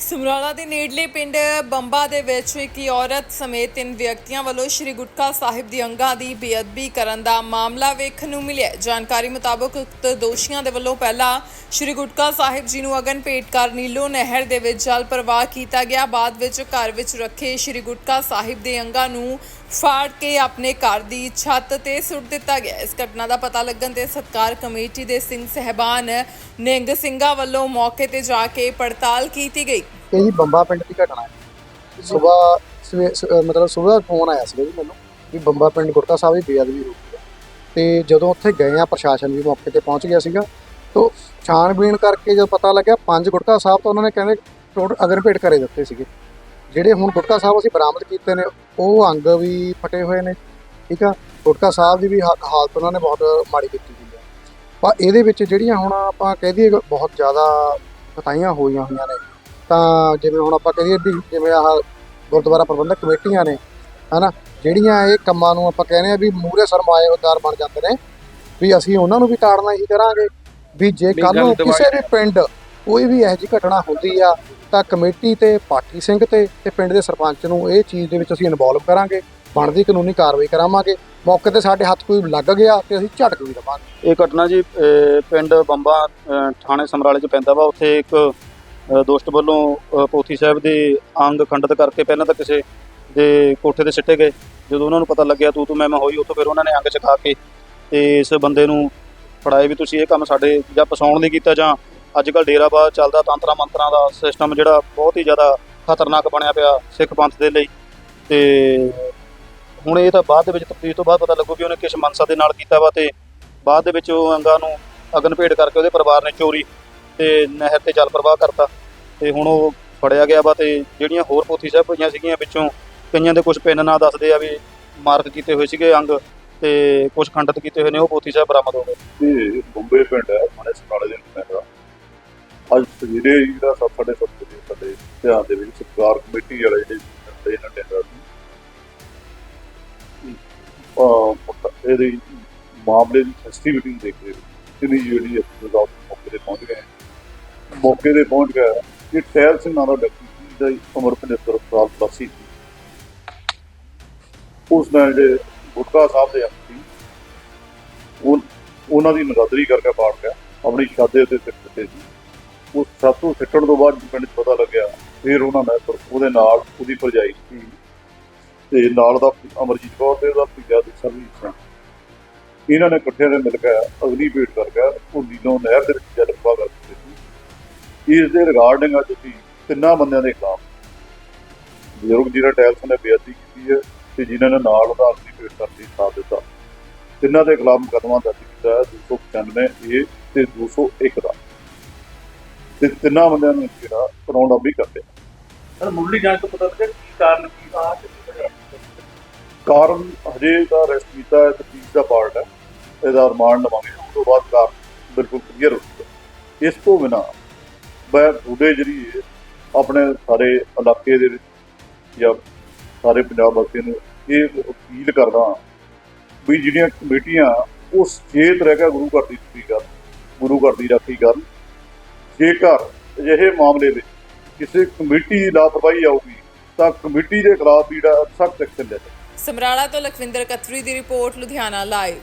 ਸਮਰਾਲਾ ਦੇ ਨੇੜਲੇ ਪਿੰਡ ਬੰਬਾ ਦੇ ਵਿੱਚ ਇੱਕ ਔਰਤ ਸਮੇਤ ਤਿੰਨ ਵਿਅਕਤੀਆਂ ਵੱਲੋਂ ਸ਼੍ਰੀ ਗੁਟਕਾ ਸਾਹਿਬ ਦੀ ਅੰਗਾਂ ਦੀ ਬੇਅਦਬੀ ਕਰਨ ਦਾ ਮਾਮਲਾ ਵੇਖਣ ਨੂੰ ਮਿਲਿਆ ਜਾਣਕਾਰੀ ਮੁਤਾਬਕ ਉਕਤ ਦੋਸ਼ੀਆਂ ਦੇ ਵੱਲੋਂ ਪਹਿਲਾਂ ਸ਼੍ਰੀ ਗੁਟਕਾ ਸਾਹਿਬ ਜੀ ਨੂੰ ਅਗਨ ਭੇਟ ਕਰ ਨੀਲੋ ਨਹਿਰ ਦੇ ਵਿੱਚ ਜਲ ਪ੍ਰਵਾਹ ਕੀਤਾ ਗਿਆ। ਬਾਅਦ ਵਿੱਚ ਘਰ ਵਿੱਚ ਰੱਖੇ ਸ਼੍ਰੀ ਗੁਟਕਾ ਸਾਹਿਬ ਦੇ ਅੰਗਾਂ ਨੂੰ ਫਾੜ ਕੇ ਆਪਣੇ ਘਰ ਦੀ ਛੱਤ ਤੇ ਸੁੱਟ ਦਿੱਤਾ ਗਿਆ ਇਸ ਘਟਨਾ ਦਾ ਪਤਾ ਲੱਗਣ ਤੇ ਸਤਕਾਰ ਕਮੇਟੀ ਦੇ ਸਿੰਘ ਸਹਿਬਾਨ ਨਿੰਗ ਸਿੰਘਾਂ ਵੱਲੋਂ ਮੌਕੇ ਤੇ ਜਾ ਕੇ ਪੜਤਾਲ ਕੀਤੀ ਗਈ। ਇਹ ਜੀ ਬੰਬਾ ਪਿੰਡ ਦੀ ਘਟਨਾ ਹੈ। ਸਵੇਰ ਮਤਲਬ ਸਵੇਰ ਫੋਨ ਆਇਆ ਸੀ ਜੀ ਮੈਨੂੰ ਵੀ ਬੰਬਾ ਪਿੰਡ ਗੁਰਤਾ ਸਾਹਿਬ ਦੀ ਬੇਅਦਬੀ ਹੋ ਗਈ ਤੇ ਜਦੋਂ ਉੱਥੇ ਗਏ ਆ ਪ੍ਰਸ਼ਾਸਨ ਵੀ ਮੌਕੇ ਤੇ ਪਹੁੰਚ ਗਿਆ ਸੀਗਾ। ਤੋਂ ਛਾਣਬੀਣ ਕਰਕੇ ਜਦ ਪਤਾ ਲੱਗਿਆ, ਪੰਜ ਗੁਟਕਾ ਸਾਹਿਬ ਤੋਂ ਉਹਨਾਂ ਨੇ ਕਹਿੰਦੇ ਟੋਟਲ ਅਗਰ ਭੇਟ ਕਰੇ ਦਿੱਤੇ ਸੀਗੇ। ਜਿਹੜੇ ਹੁਣ ਗੁਟਕਾ ਸਾਹਿਬ ਅਸੀਂ ਬਰਾਮਦ ਕੀਤੇ ਨੇ ਉਹ ਅੰਗ ਵੀ ਫਟੇ ਹੋਏ ਨੇ ਠੀਕ ਆ? ਗੁਟਕਾ ਸਾਹਿਬ ਦੀ ਵੀ ਹਾਲਤ ਉਹਨਾਂ ਨੇ ਬਹੁਤ ਮਾੜੀ ਕੀਤੀ ਹੋਈ ਹੈ ਪਰ ਇਹਦੇ ਵਿੱਚ ਜਿਹੜੀਆਂ ਹੁਣ ਆਪਾਂ ਕਹਿ ਦਈਏ ਬਹੁਤ ਜ਼ਿਆਦਾ ਕਤਾਈਆਂ ਹੋਈਆਂ ਹੋਈਆਂ ਨੇ ਤਾਂ ਜਿਵੇਂ ਹੁਣ ਆਪਾਂ ਕਹੀਏ ਵੀ ਜਿਵੇਂ ਆਹ ਗੁਰਦੁਆਰਾ ਪ੍ਰਬੰਧਕ ਕਮੇਟੀਆਂ ਨੇ ਹਨਾ? ਜਿਹੜੀਆਂ ਇਹ ਕੰਮਾਂ ਨੂੰ ਆਪਾਂ ਕਹਿੰਦੇ ਆ ਵੀ ਮੂਰੇ ਸਰਮਾਏਦਾਰ ਬਣ ਜਾਂਦੇ ਨੇ ਵੀ ਅਸੀਂ ਉਹਨਾਂ ਨੂੰ ਵੀ ਤਾੜਨਾ ਹੀ ਕਰਾਂਗੇ ਵੀ ਜੇ ਕੱਲ ਨੂੰ ਕਿਸੇ ਵੀ ਪਿੰਡ ਕੋਈ ਵੀ ਇਹੋ ਜਿਹੀ ਘਟਨਾ ਹੁੰਦੀ ਆ, ਤਾਂ ਕਮੇਟੀ ਤੇ ਪਾਠੀ ਸਿੰਘ ਤੇ ਤੇ ਪਿੰਡ ਦੇ ਸਰਪੰਚ ਨੂੰ ਇਹ ਚੀਜ਼ ਦੇ ਵਿੱਚ ਅਸੀਂ ਇਨਵੋਲਵ ਕਰਾਂਗੇ, ਬਣਦੀ ਕਾਨੂੰਨੀ ਕਾਰਵਾਈ ਕਰਾਵਾਂਗੇ। ਮੌਕੇ ਤੇ ਸਾਡੇ ਹੱਥ ਕੋਈ ਲੱਗ ਗਿਆ ਤੇ ਅਸੀਂ ਝਟਕ ਵੀ ਦੇਵਾਂਗੇ। ਇਹ ਘਟਨਾ ਜੀ ਪਿੰਡ ਬੰਬਾ ਥਾਣੇ ਸਮਰਾਲੇ ਚ ਪੈਂਦਾ ਵਾ। ਉੱਥੇ ਇੱਕ ਦੋਸਤ ਵੱਲੋਂ ਪੋਥੀ ਸਾਹਿਬ ਦੇ ਅੰਗ ਖੰਡਿਤ ਕਰਕੇ ਪਹਿਲਾਂ ਤਾਂ ਕਿਸੇ ਦੇ ਕੋਠੇ ਤੇ ਸਿੱਟੇ ਗਏ। ਜਦੋਂ ਉਹਨਾਂ ਨੂੰ ਪਤਾ ਲੱਗਿਆ, ਤੂੰ ਤੂੰ ਮੈਂ ਮੈਂ ਹੋਈ, ਉੱਥੋਂ ਫਿਰ ਉਹਨਾਂ ਨੇ ਅੰਗ ਚਕਾ ਕੇ ਤੇ ਇਸ ਬੰਦੇ ਨੂੰ ਫੜਾਏ ਵੀ ਤੁਸੀਂ ਇਹ ਕੰਮ ਸਾਡੇ ਜਾਂ ਪਸਾਉਣ ਲਈ ਕੀਤਾ ਜਾਂ ਅੱਜ ਕੱਲ ਡੇਰਾਬਾਦ ਚੱਲਦਾ ਤੰਤਰਾ ਮੰਤਰਾਂ ਦਾ ਸਿਸਟਮ ਜਿਹੜਾ ਬਹੁਤ ਹੀ ਜ਼ਿਆਦਾ ਖਤਰਨਾਕ ਬਣਿਆ ਪਿਆ ਸਿੱਖ ਪੰਥ ਦੇ ਲਈ। ਤੇ ਹੁਣ ਇਹ ਤਾਂ ਬਾਅਦ ਦੇ ਵਿੱਚ ਤਫਤੀਸ਼ ਤੋਂ ਬਾਅਦ ਪਤਾ ਲੱਗੂ ਵੀ ਉਹਨੇ ਕਿਸ ਮਨਸਾ ਦੇ ਨਾਲ ਕੀਤਾ ਵਾ ਤੇ ਬਾਅਦ ਦੇ ਵਿੱਚ ਉਹ ਅੰਗਾਂ ਨੂੰ ਅਗਨ ਭੇਟ ਕਰਕੇ ਉਹਦੇ ਪਰਿਵਾਰ ਨੇ ਚੋਰੀ ਤੇ ਨਹਿਰ ਤੇ ਜਲ ਪ੍ਰਵਾਹ ਕਰਤਾ। ਤੇ ਹੁਣ ਉਹ ਫੜਿਆ ਗਿਆ ਵਾ ਤੇ ਜਿਹੜੀਆਂ ਹੋਰ ਪੋਥੀ ਸਾਹਿਬ ਪਈਆਂ ਸੀਗੀਆਂ ਵਿੱਚੋਂ ਕਈਆਂ ਦੇ ਕੁਝ ਪਿੰਨ ਨਾਂ ਦੱਸਦੇ ਆ ਵੀ ਮਾਰਕ ਕੀਤੇ ਹੋਏ ਸੀਗੇ ਅੰਗ ਤੇ ਕੁਝ ਖੰਡਿਤ ਕੀਤੇ ਹੋਏ ਨੇ, ਉਹ ਪੋਥੀ ਸਾਹਿਬ ਬਰਾਮਦ ਹੋ ਗਏ। ਇਹ ਬੰਬੇ ਪਿੰਡ ਹੈ ਮਾਣੇ ਸਨਾਲੇ ਦੇ। ਅੱਜ ਸਵੇਰੇ ਹੀ ਜਿਹੜਾ ਸਭ ਸਾਡੇ ਸਭ ਦੇ ਸਾਡੇ ਧਿਆਨ ਦੇ ਵਿੱਚ ਸਰਕਾਰ ਕਮੇਟੀ ਵਾਲੇ ਜਿਹੜੇ ਤੇ ਇਹਨਾਂ ਟੈਂਡਰ ਅਹ ਇਹਦੇ ਮਾਮਲੇ ਦੀ ਸੈਂਸਿਟੀਵਿਟੀ ਨੂੰ ਦੇਖਦੇ ਕਿੰਨੀ ਜਿਹੜੀ ਅਫਸਰ ਮੌਕੇ ਤੇ ਪਹੁੰਚ ਗਏ ਮੌਕੇ ਤੇ ਪਹੁੰਚ ਗਿਆ ਇਹ ਟਹਿਲ ਸਿੰਘ ਨਾਂ ਦਾ ਵਿਅਕਤੀ ਸੀ ਦਾ ਉਮਰ 75 ਸਾਲ ਪਲੱਸ ਸੀ। ਉਸ ਨਾਲ ਜਿਹੜੇ ਗੁਟਕਾ ਸਾਹਿਬ ਦੇ ਅੰਗ ਸੀ, ਉਹ ਉਹਨਾਂ ਦੀ ਨਗਾਦਰੀ ਕਰਕੇ ਪਾੜ ਗਿਆ, ਆਪਣੀ ਸ਼ਾਦੇ ਦੇ ਉੱਤੇ ਸਿੱਟ ਸੀ। ਉਸ ਛੱਤ ਤੋਂ ਸਿੱਟਣ ਤੋਂ ਬਾਅਦ ਪਿੰਡ 'ਚ ਪਤਾ ਲੱਗਿਆ ਫਿਰ ਉਹਨਾਂ ਨੇ ਪਰ- ਉਹਦੇ ਨਾਲ ਉਹਦੀ ਭਰਜਾਈ ਸੀ। ਤੇ ਨਾਲ ਦਾ ਅਮਰਜੀਤ ਕੌਰ ਤੇ ਉਹਦਾ ਭੀਆ ਦੀ ਸਰਵਿਸ ਸੀ ਇਹਨਾਂ ਨੇ ਇਕੱਠੇ ਨੇ ਮਿਲ ਕੇ ਅਗਲੀ ਭੇਟ ਕਰਕੇ ਉਹ ਨੀਲੋਂ ਨਹਿਰ ਦੇ ਵਿੱਚ ਜਲ ਪ੍ਰਵਾਹ ਕਰ ਦਿੱਤੇ ਸੀ। ਇਸ ਦੇ ਰਿਗਾਰਡਿੰਗ ਅੱਜ ਅਸੀਂ ਤਿੰਨਾਂ ਬੰਦਿਆਂ ਦੇ ਖਿਲਾਫ ਬਜ਼ੁਰਗ ਜਿਹੜਾ ਟੈਲਸ ਨੇ ਬੇਅਦਬੀ ਕੀਤੀ ਹੈ ਤੇ ਜਿਨ੍ਹਾਂ ਨੇ ਨਾਲ ਉਹਦਾ ਅਗਲੀ ਭੇਟ ਕਰਦੀ ਸਾਥ ਦਿੱਤਾ। ਤਿੰਨਾਂ ਦੇ ਖਿਲਾਫ ਮੁਕੱਦਮਾ ਦਰਜ ਕੀਤਾ ਹੈ। 295 ਏ ਤੇ 201 ਦਾ। ਤੇ ਤਿੰਨਾਂ ਬੰਦਿਆਂ ਨੂੰ ਜਿਹੜਾ ਕਰਾਉਣ ਵੀ ਕਰਦੇ ਸਰ ਮੁੱਢਲੀ ਜਾਂਚ ਤੋਂ ਪਤਾ ਲੱਗਿਆ ਕਿ ਕਾਰਨ ਕੀ ਆ ਕਾਰਨ ਹਜੇ ਦਾ ਰੈਸਟ ਕੀਤਾ ਹੈ ਤਫਤੀਸ਼ ਦਾ ਪਾਰਟ ਹੈ। ਇਹਦਾ ਰਿਮਾਂਡ ਲਵਾਂਗੇ। ਉਸ ਤੋਂ ਬਾਅਦ ਕਾਰਨ ਬਿਲਕੁਲ ਕਲੀਅਰ ਹੋ ਜਾਊਗਾ। ਇਸ ਤੋਂ ਬਿਨਾ ਮੈਂ ਤੁਹਾਡੇ ਜਰੀਏ ਆਪਣੇ ਸਾਰੇ ਇਲਾਕੇ ਦੇ ਵਿੱਚ ਜਾਂ ਸਾਰੇ ਪੰਜਾਬ ਵਾਸੀਆਂ ਨੂੰ ਇਹ ਅਪੀਲ ਕਰਦਾ ਵੀ ਜਿਹੜੀਆਂ ਕਮੇਟੀਆਂ ਉਹ ਸੁਚੇਤ ਰਹਿ ਕੇ ਗੁਰੂ ਘਰ ਦੀ ਸਥਿਤੀ ਕਰਨ ਗੁਰੂ ਘਰ ਦੀ ਰਾਖੀ ਕਰਨ ਜੇਕਰ ਅਜਿਹੇ ਮਾਮਲੇ ਵਿੱਚ ਕਿਸੇ ਕਮੇਟੀ ਦੀ ਲਾਪਰਵਾਹੀ ਆਊਗੀ, ਤਾਂ ਕਮੇਟੀ ਦੇ ਖਿਲਾਫ ਜਿਹੜਾ ਸਖਤ ਐਕਸ਼ਨ ਲਿਆ ਜਾਵੇ ਸਮਰਾਲਾ ਤੋਂ ਲਖਵਿੰਦਰ ਕਥਰੀ ਦੀ ਰਿਪੋਰਟ, ਲੁਧਿਆਣਾ ਲਾਈਵ।